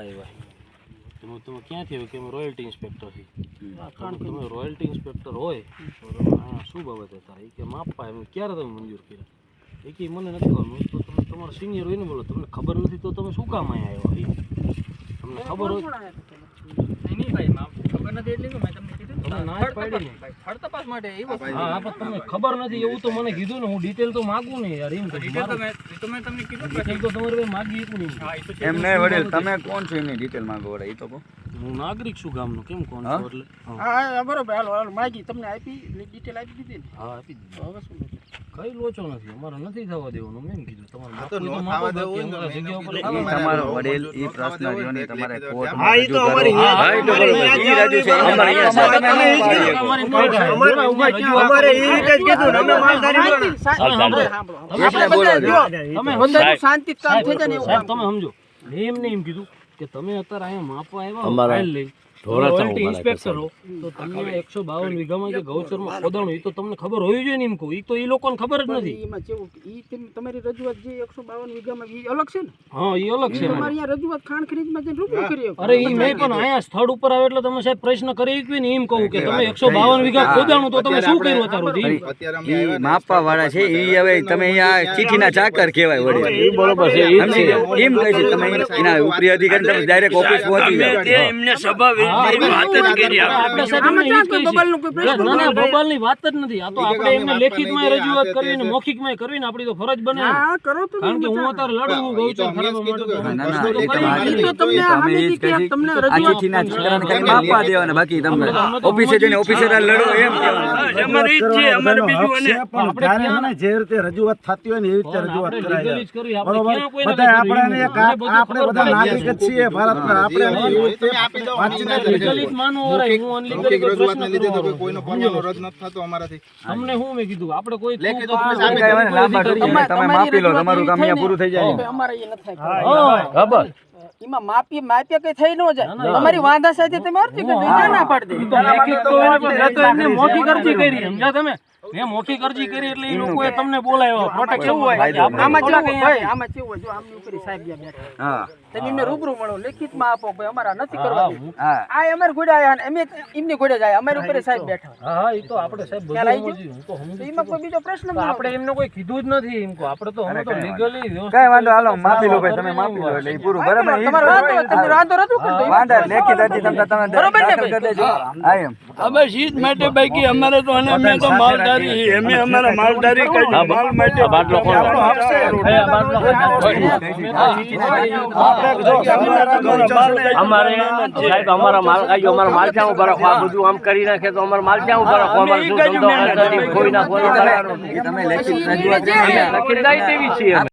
માપવા આવ્યા તમે ક્યાંથી આવ્યો કે અમે રોયલ્ટી ઇન્સ્પેક્ટર છીએ કે તમે રોયલ્ટી ઇન્સ્પેક્ટર હોય. તો શું બાબત હતા? એ કે માપવા એમ ક્યારે તમે મંજૂર કર્યા? એ કે મને નથી ખબર. તો તમે તમારા સિનિયર હોય ને બોલો તમને ખબર નથી તો તમે શું કામ અહીંયા આવ્યા? તમને ખબર હોય? નહીં ભાઈ ખબર નથી એટલે મેં તમને કીધું તમે ના જ પાડી ને. થર્ડ તપાસ માટે એ વસ્તુ હા હા પણ તમને ખબર નથી એવું તો મને કીધું ને હું ડિટેલ તો માગું ને યાર એમ તો તમને કીધું ડિટેલ તમારે માગી એકું નહીં. હા એ તો છે. એમ નહીં વડીલ તમે કોણ છો એમની ડિટેલ માંગો વડે એ તો કહો. હું નાગરિક છું ગામનો કેમ કોણ છો એટલે? હા. બરોબર. હાલો હાલો માગી. તમને આપી ડિટેલ આપી દીધી ને? હા આપી દીધી. હવે શું? કઈ લોચો નથી અમારે નથી થવા દેવાનું મેં કીધું. તમારે તમારો વડીલ એ પ્રશ્ન રહ્યો ને તમારે કોર્ટ હા, ઈ તો અમારી રાજુ છે. અમારે અમારે તમે એ રીતે જ કીધું અમે માલધારી શાંતિ કામ થઈ જાય ને સમજો. મેં એમ નહીં એમ કીધું કે તમે અત્યારે અહીંયા માપવા આવ્યા લઈ. રોયલ્ટી ઇન્સ્પેક્ટર હો. તો તમને એકસો બાવન વીઘામાં જે ગૌચરમાં ખોદાણું એ તો તમને ખબર હોવી જોઈએ ને એમ કહું. એ તો એ લોકોને ખબર જ નથી. એમાં તમારી રજૂઆત જે એકસો બાવન વીઘામાં ઈ અલગ છે ને? હા એ અલગ છે તમારે અહીંયા રજૂઆત ખાણ ખરીદમાં જઈને રૂબરૂ કરી અરે ઈ મેં પણ અહીંયા સ્થળ ઉપર આવે એટલે તમે સાહેબ પ્રશ્ન કરી શકવી ને એમ કહું કે તમે એકસો બાવન વીઘા ખોદાણું તો તમે શું કર્યું અત્યાર સુધી? માપવા વાળા છે એ હવે તમે અહીંયા ચીઠીના ચાકર કહેવાય વડીલ બરોબર છે એમ કહે છે તમે એના ઉપરી અધિકારી તમે ડાયરેક્ટ ઓફિસ પહોંચી જાઓ. એમને સભા ના વાત જ નથી. આ તો આપણે એમને લેખિતમાં રજૂઆત કરવી ને મૌખિકમાં કરવી ને આપણી તો ફરજ બને. હા કરો તો કારણ કે હું અત્યારે લડું ઈ તો ગૌચર અમે જ ખરાબા કીધું માટે. કે તો ના, ના, હું એ તો તો કરી મારી જ તો નહીં. તમને તમે સામેથી ઈ જ કે કહે તમને છે. આ રજૂઆત ચીઠીના છોકરાને ખાલી માપવા દેવાના બાકી તમને ઓફિસે જઈને ઓફિસે લડો એમ કહેવાનું. અમારે ઈ જ છે અમારે બીજું અને આપણે ત્યારે ક્યાં એને જે રીતે રજૂઆત થતી હોય ને એવી રીતે રજૂઆત કરાય બરોબર બધા આપણે આપણે બધા નાગરિક જ છીએ ભારતના આપણે હું રજૂઆતને લીધે તો કોઈનો પરવાનો રદ નથી થતો અમારાથી. હું મેં કીધું આપણે કોઈ લેખિત તમે માપી લો તમારું કામ અહીંયા પૂરું થઈ જાય. અમારે એ નથી થાય. હા, ખબર. એમાં માપી માપ્યા કઈ થઈ ન જાય. તમારી વાંધા સાથે તમે અરજી કરી ના પાડી દે. કરતી કરી સમજા તમે? મેં મૌખિક કરજી કરી એટલે એ લોકોએ તમને બોલાવ્યો. પ્રોટેક્ટ કેવું હોય? આમાં કેવું હોય? આમાં કેવું હોય? જો આમની ઉપર સાહેબ ગયા બેઠા. હા. તમે એમને રૂબરૂ મળો લેખિતમાં આપો ભાઈ અમારા નથી કરવા આ અમાર ગોડા આયા ને અમે એમની ગોડે જાય અમારી ઉપર સાહેબ બેઠા. હા હા એ તો આપણે સાહેબ બધું. હું તો એમાં કોઈ બીજો પ્રશ્ન આપણે એમને કોઈ કીધું જ નથી એમ કો આપણે તો અમે તો લીગલી કઈ વાંધો હાલો માફી લો ભાઈ તમે માફી લો એટલે પૂરું બરાબર તમારો વાંધો તમે વાંધો રજૂ કરી દો વાંધો લેખિત અરજી તમને તમે બરાબર ને ભાઈ? અમે શીત માટે બાકી અમારે તો અને અમે તો માલધારી છીએ. અમે અમારા માલધારી કરી માલ માટે આપણો હક અમારે સાહેબ અમારા માલ કાઢ્યો અમારા માલ ક્યાં ઊભા રાખો આ બધું આમ કરી નાખે તો અમારા માલ ક્યાં ઊભા રાખો અમારે શું ધંધો કરતા નથી, ખોઈ તમે લેખિત લખી છીએ.